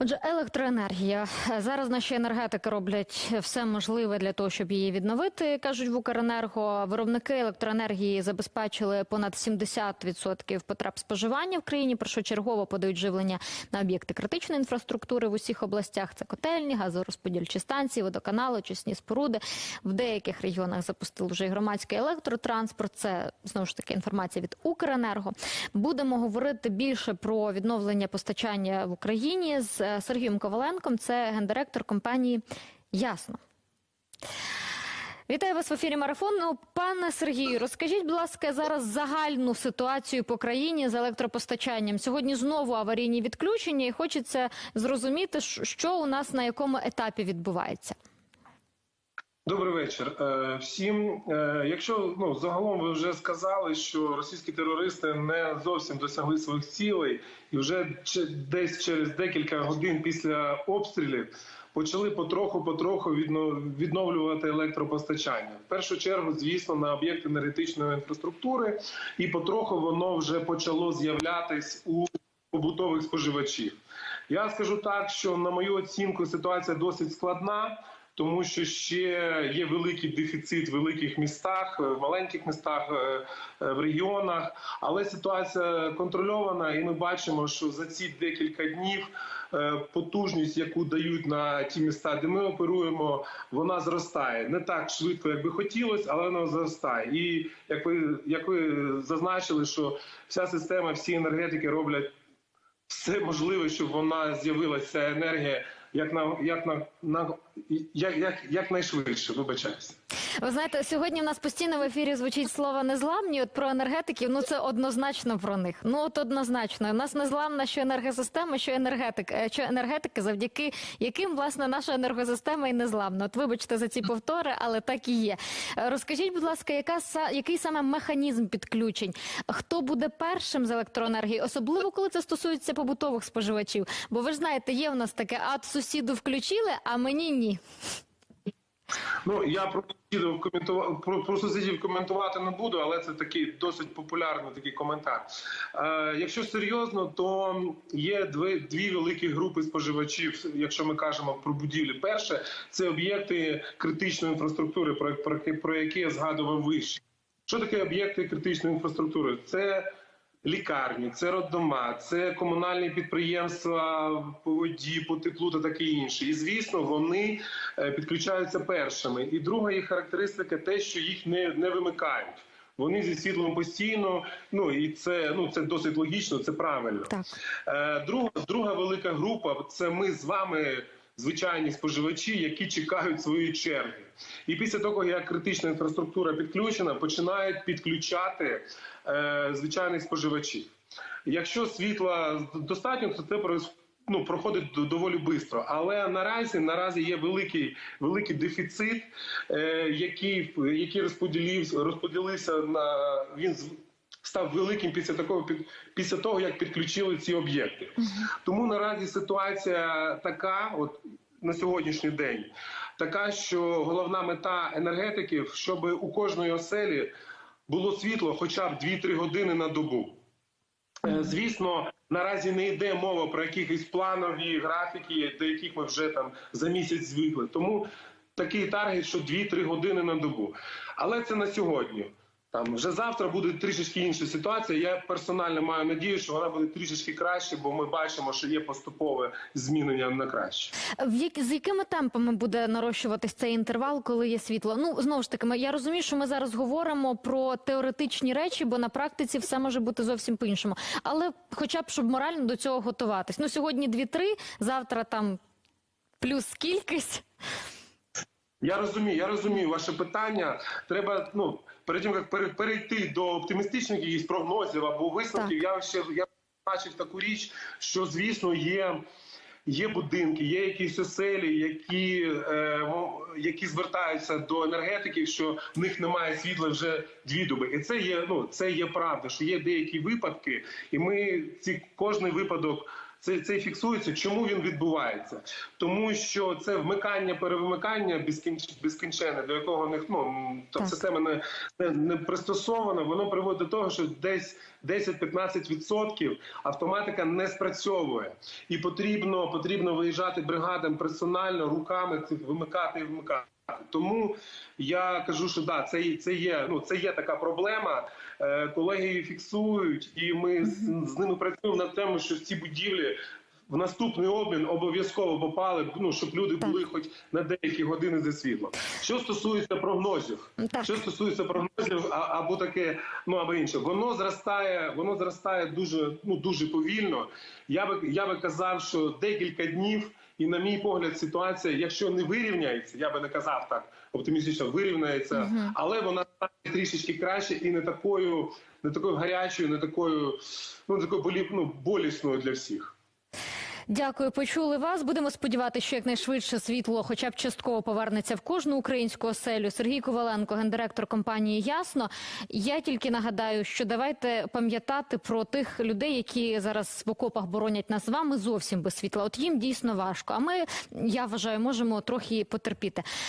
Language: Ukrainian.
Отже, електроенергія зараз наші енергетики роблять все можливе для того, щоб її відновити. кажуть в Укренерго. Виробники електроенергії забезпечили понад 70% потреб споживання в країні. Про що чергово подають живлення на об'єкти критичної інфраструктури в усіх областях. Це котельні, газорозподільчі станції, водоканали, очисні споруди. В деяких регіонах запустили вже і громадський електротранспорт. Це знову ж таки інформація від Укренерго. Будемо говорити більше про відновлення постачання в Україні з е, Сергієм Коваленком. Це гендиректор компанії Ясно. Вітаю вас в ефірі марафону. Пане Сергію, розкажіть, будь ласка, зараз загальну ситуацію по країні з електропостачанням. Сьогодні знову аварійні відключення, і хочеться зрозуміти, що у нас на якому етапі відбувається. Добрий вечір Е, всім. Е, Якщо ну загалом ви вже сказали, що російські терористи не зовсім досягли своїх цілей, і вже десь через декілька годин після обстрілів почали потроху-потроху відновлювати електропостачання. В першу чергу, звісно, на об'єкти енергетичної інфраструктури, і потроху воно вже почало з'являтись у побутових споживачів. Я скажу так, що на мою оцінку ситуація досить складна. Тому що ще є великий дефіцит в великих містах, в маленьких містах, е, е, в регіонах. Але ситуація контрольована, і ми бачимо, що за ці декілька днів е, потужність, яку дають на ті міста, де ми оперуємо, вона зростає не так швидко, як би хотілося, але вона зростає. І як ви як ви зазначили, що вся система, всі енергетики роблять все можливе, щоб вона з'явилася енергія як на як на, на як, як, як найшвидше. Вибачаюся. Ви знаєте, сьогодні в нас постійно в ефірі звучить слово незламні. От про енергетиків, ну це однозначно про них. Ну от однозначно. У нас незламна що енергосистема, що енергетик, е, що енергетики, завдяки яким власне наша енергосистема і незламна. От вибачте за ці повтори, але так і є. Е, Розкажіть, будь ласка, яка який саме механізм підключень? Хто буде першим з електроенергії, особливо коли це стосується побутових споживачів? Бо ви ж знаєте, є в нас таке, а сусіду включили, а мені ні. Ну я про сусідів коментувати про, про сусідів коментувати не буду, але це такий досить популярний такий коментар. Е, якщо серйозно, то є дві, дві великі групи споживачів, якщо ми кажемо про будівлі. Перше це об'єкти критичної інфраструктури, про, про, про які я згадував вище. Що таке об'єкти критичної інфраструктури? Це лікарні, це роддома, це комунальні підприємства по воді, по теплу та таке інше. І звісно, вони е, підключаються першими. І друга їх характеристика те, що їх не, не вимикають. Вони зі світлом постійно. Ну і це ну це досить логічно, це правильно. Так. Е, Друга, друга велика група це ми з вами, звичайні споживачі, які чекають своєї черги. І після того, як критична інфраструктура підключена, починають підключати е, звичайних споживачів. Якщо світла достатньо, то це ну, проходить доволі швидко. Але наразі наразі є великий великий дефіцит, е, який, який розподілився, розподілився на він став великим після такого після того, як підключили ці об'єкти. Тому наразі ситуація така, от на сьогоднішній день, така, що головна мета енергетиків, щоб у кожної оселі було світло хоча б 2-3 години на добу. Е, Звісно, наразі не йде мова про якісь планові графіки, до яких ми вже там за місяць звикли. Тому такий таргет, що 2-3 години на добу. Але це на сьогодні. Там вже завтра буде трішечки інша ситуація. Я персонально маю надію, що вона буде трішечки краще, бо ми бачимо, що є поступове змінення на краще. В як, з якими темпами буде нарощуватись цей інтервал, коли є світло? Ну знову ж таки, ми- я розумію, що ми зараз говоримо про теоретичні речі, бо на практиці все може бути зовсім по-іншому. Але хоча б щоб морально до цього готуватись. Ну сьогодні 2-3, завтра там плюс кількість. Я розумію, я розумію ваше питання. Треба ну перед тим як пере- перейти до оптимістичних якихось прогнозів або висновків. Я ще я бачив таку річ, що звісно є. Є будинки, є якісь оселі, які е, які звертаються до енергетиків, що в них немає світла вже дві доби, і це є ну це є правда. Що є деякі випадки, і ми ці кожний випадок цей, цей фіксується. Чому він відбувається? Тому що це вмикання, перевимикання безкінч, безкінченне, до якого не ну, та Так. система не, не, не пристосована. Воно приводить до того, що десь 10-15% автоматика не спрацьовує, і потрібно потрібно виїжджати бригадам персонально руками вимикати і вмикати. Тому я кажу, що да, це, це є. Ну це є така проблема. Е, колеги її фіксують, і ми з, з ними працюємо над тим, що ці будівлі в наступний обмін обов'язково попали. Ну щоб люди Так. були хоч на деякі години зі світлом. Що стосується прогнозів, Так. що стосується прогнозів, а, або таке, ну або інше, воно зростає, воно зростає дуже, ну дуже повільно. Я би я би казав, що декілька днів, і на мій погляд, ситуація, якщо не вирівняється, я би не казав так оптимістично, вирівняється, Мгм. але вона стане трішечки краще і не такою, не такою гарячою, не такою, ну такою болі, ну, болісною для всіх. Дякую, почули вас. Будемо сподіватися, що якнайшвидше світло, хоча б частково повернеться в кожну українську оселю. Сергій Коваленко, гендиректор компанії Ясно. Я тільки нагадаю, що давайте пам'ятати про тих людей, які зараз в окопах боронять нас з вами зовсім без світла. От їм дійсно важко. А ми, я вважаю, можемо трохи потерпіти.